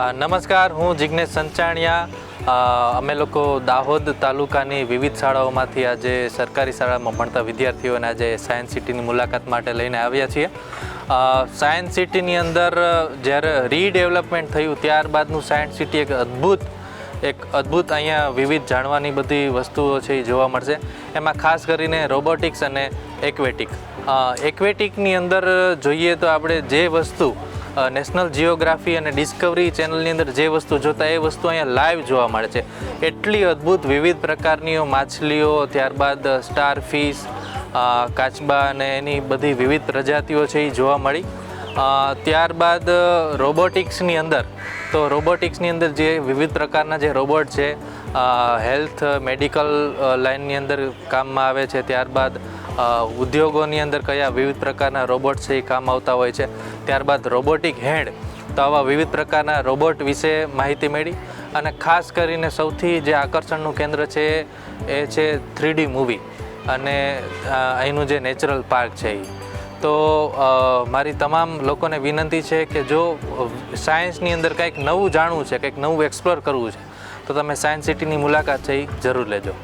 નમસ્કાર, હું જિજ્ઞેશ સંચાણિયા. અમે લોકો દાહોદ તાલુકાની વિવિધ શાળાઓમાંથી આજે સરકારી શાળામાં ભણતા વિદ્યાર્થીઓને આજે સાયન્સ સિટીની મુલાકાત માટે લઈને આવ્યા છીએ. સાયન્સ સિટીની અંદર જ્યારે રીડેવલપમેન્ટ થયું, ત્યારબાદનું સાયન્સ સિટી એક અદ્ભુત એક અદ્ભુત અહીંયા વિવિધ જાણવાની બધી વસ્તુઓ છે એ જોવા મળશે. એમાં ખાસ કરીને રોબોટિક્સ અને એક્વેટિક એક્વેટિકની અંદર જોઈએ તો આપણે જે વસ્તુ નેશનલ જિયોગ્રાફી અને ડિસ્કવરી ચેનલની અંદર જે વસ્તુ જોતા એ વસ્તુ અહીંયા લાઈવ જોવા મળે છે. એટલી અદ્ભુત વિવિધ પ્રકારની માછલીઓ, ત્યારબાદ સ્ટાર ફિશ કાચબા અને એની બધી વિવિધ પ્રજાતિઓ છે એ જોવા મળી. ત્યારબાદ રોબોટિક્સની અંદર, તો રોબોટિક્સની અંદર જે વિવિધ પ્રકારના જે રોબોટ છે હેલ્થ મેડિકલ લાઇનની અંદર કામમાં આવે છે. ત્યારબાદ ઉદ્યોગોની અંદર કયા વિવિધ પ્રકારના રોબોટ છે એ કામ આવતા હોય છે. ત્યારબાદ રોબોટિક હેન્ડ. તો આવા વિવિધ પ્રકારના રોબોટ વિશે માહિતી મેળવી અને ખાસ કરીને સૌથી જે આકર્ષણનું કેન્દ્ર છે એ છે થ્રીડી મૂવી અને અહીંનું જે નેચરલ પાર્ક છે એ તો મારી તમામ લોકોને વિનંતી છે કે જો સાયન્સની અંદર કંઈક નવું જાણવું છે, કંઈક નવું એક્સપ્લોર કરવું છે, તો તમે સાયન્સ સિટીની મુલાકાત છે એ જરૂર લેજો.